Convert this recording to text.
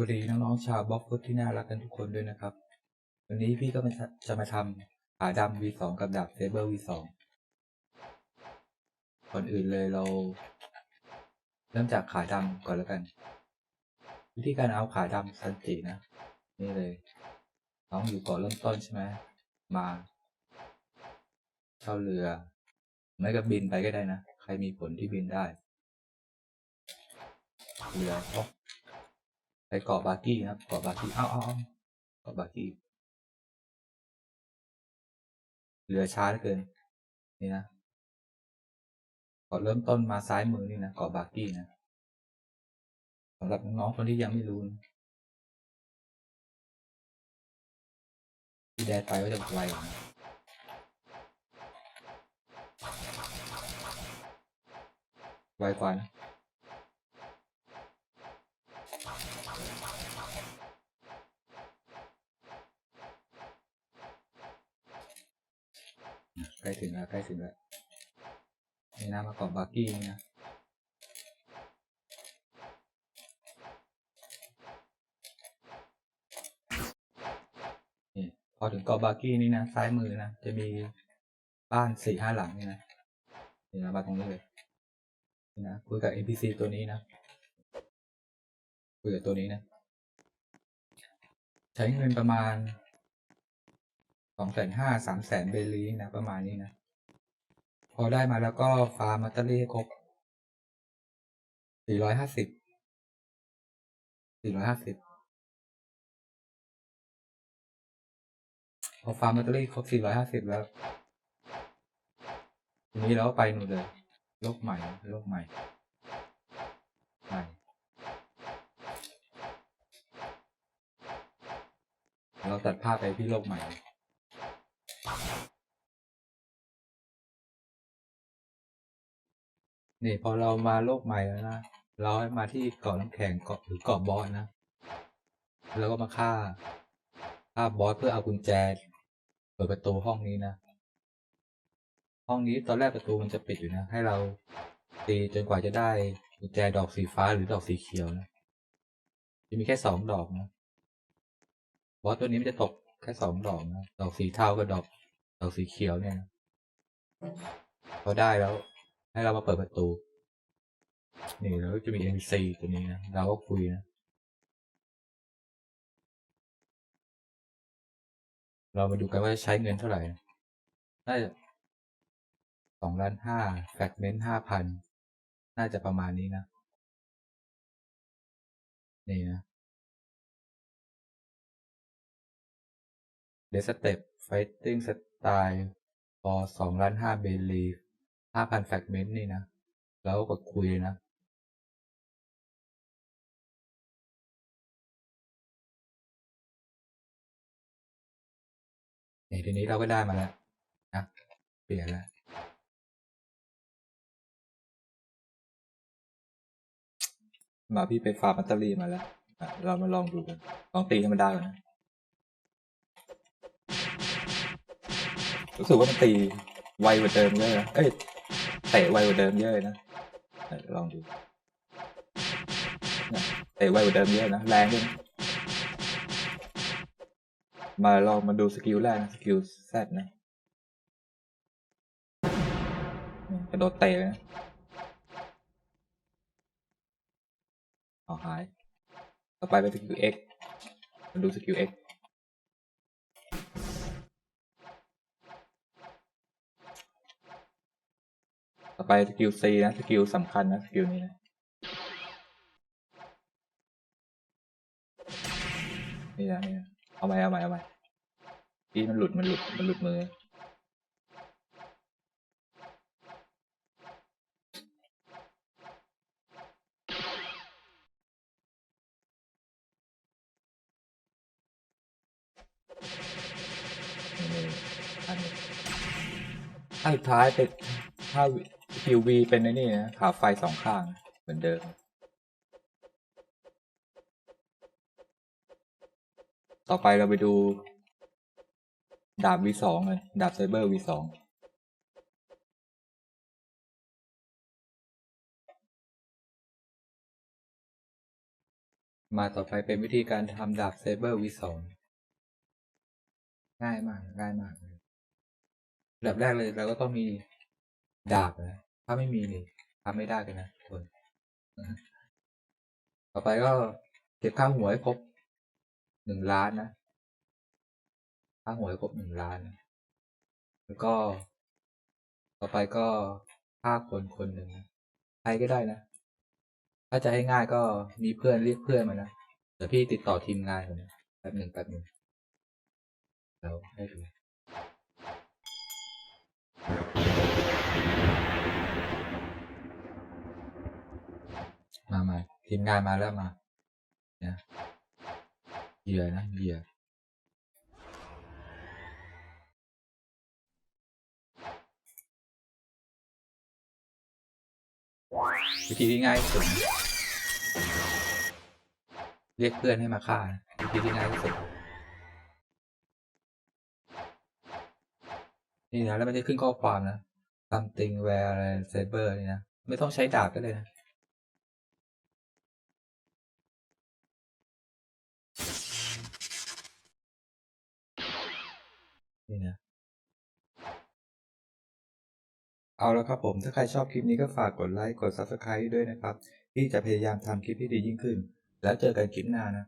วัสดีน้องๆชาวบล็อกฟุตที่น่ารักกันทุกคนด้วยนะครับ วันนี้พี่ก็มาจะมาทำขาดำ V2 กับดาบเซเบอร์ V2 ก่อนอื่นเลยเรา เริ่มจากขาดำก่อนแล้วกัน วิธีการเอาขาดำซันจินะ นี่เลย น้องอยู่เกาะเริ่มต้นใช่ไหมมาเช่าเรือ ไม่ก็บินไปก็ได้นะ ใครมีผลที่บินได้ เรือพก ไปเกาะบาร์กี้ครับเกาะบาร์กี้เอ้าเอาเอ้าเกาะบาร์กี้เรือช้าเหลือเกิน นี่นะเกาะเริ่มต้นมาซ้ายมือนี่นะเกาะบาร์กี้นะสำหรับน้องๆคนที่ยังไม่รู้นะที่แดดไปก็จะไวนะไวกว่านะ ใก ล้ถึงแล้วใกล้ถึงแล้วนี่นะมาเกาะบาร์กี้นี่นะนี่พอถึงเกาะบาร์กี้นี่นะซ้ายมือนะจะมีบ้านสี่ห้าหลังนี่นะนี่นะมาตรงนี้เลยนี่นะคุยกับ NPC ตัวนี้นะคุยกับตัวนี้นะ ใช้เงินประมาณ สองแสนห้าสามแสนเบลีนะประมาณนี้นะ พอได้มาแล้วก็ฟาร์มมัตเตอรี่ให้ครบสี่ร้อยห้าสิบสี่ร้อยห้าสิบพอฟาร์มมัตเตอรี่ครบสี่ร้อยห้าสิบแล้ว ทีนี้เราไปหนูนเลยโลกใหม่โลกใหม่ใหม่เราตัดภาพไปที่โลกใหม่ นี่พอเรามาโลกใหม่แล้วนะเราให้มาที่เกาะน้ำแข็งเกาะหรือเกาะบอสนะแล้วก็มาฆ่าฆ่าบอสเพื่อเอากุญแจเปิดประตูห้องนี้นะห้องนี้ตอนแรกประตูมันจะปิดอยู่นะ ให้เราตีจนกว่าจะได้กุญแจดอกสีฟ้าหรือดอกสีเขียวนะจะมีแค่สองดอกนะบอสตัวนี้มันจะตกแค่สองดอกนะดอกสีเทากับดอกดอกสีเขียวเนี่ยพอได้แล้ว ให้เรามาเปิดประตู นี่แล้วจะมี NPC ตัวนี้นะเราก็คุยนะเรามาดูกันว่าใช้เงินเท่าไหร่น่าจะสองล้านห้าแฟกเมนต์ห้าพันน่าจะประมาณนี้นะ นี่นะเดสเต็ปไฟติ้งสไตล์พอสองล้านห้าเบลี ห้าพันแฟกเมนต์นี่นะ แล้วก็กดคุยเลยนะ นี่ทีนี้เราก็ได้มาแล้วนะเปลี่ยนแล้วมาพี่ไปฟาร์มแบตเตอรี่มาแล้ว เรามาลองดูกันลองตีธรรมดาก่อนนะ รู้สึกว่ามันตีไวกว่าเดิมเยอะนะ เอ้ย เตะไวกว่าเดิมเยอะนะลองดูเตะไวกว่าเดิมเยอะนะแรงด้วยนมาลองมาดูสกิลแรกนะสกิลแซดนะกระโดดเตะเลยนะเอาหาย ต่อไปเป็นสกิล X มาดูสกิล X ต่อไปสกิล C นะสกิลสำคัญนะสกิลนี้นะนี่นะนี่นะเอาใหม่เอาใหม่เอาใหม่ที่มันหลุดมันหลุดมันหลุดมืออันนี้อันสุดท้ายเป็นถ้าคิว วีเป็นไอ้นี่นะขาไฟสองข้างเหมือนเดิม ต่อไปเราไปดู ดาบ V2 เลยดาบไซเบอร์ V2 มาต่อไปเป็นวิธีการทำดาบเซเบอร์วีสองง่ายมาก ง่ายมากเลยดับแรกเลยเราก็ต้องมีดาบนะ ถ้าไม่มีนี่ทำไม่ได้กันนะคนต่อไปก็เก็บค่าหวให้ครบหนึ่งล้านนะค่าหวให้ครบหนึ่งล้านนะแล้วก็ต่อไปก็ฆ่าคนคนหนึ่งนะใครก็ได้นะ ถ้าจะให้ง่ายก็มีเพื่อนเรียกเพื่อนมานะเดี๋ยวพี่ติดต่อทีมงานก่อนนะแป๊บหนึ่งแป๊บหนึ่งแล้วให้ดู มามาทีมงานมาแล้วมาเนี่ยเหยื่อนะเหยื่อวิธีที่ง่ายสุดเรียกเพื่อนให้มาฆ่าวิธีที่ง่ายที่สุดนี่นะแล้วมันจะขึ้นข้อความนะ something where อะไร saber นี่นะ ไม่ต้องใช้ดาบก็เลยนะ นี่นะ เอาแล้วครับผม ถ้าใครชอบคลิปนี้ก็ฝากกดไลค์ กด subscribe ด้วยนะครับ ที่จะพยายามทำคลิปที่ดียิ่งขึ้น แล้วเจอกันคลิปหน้านะ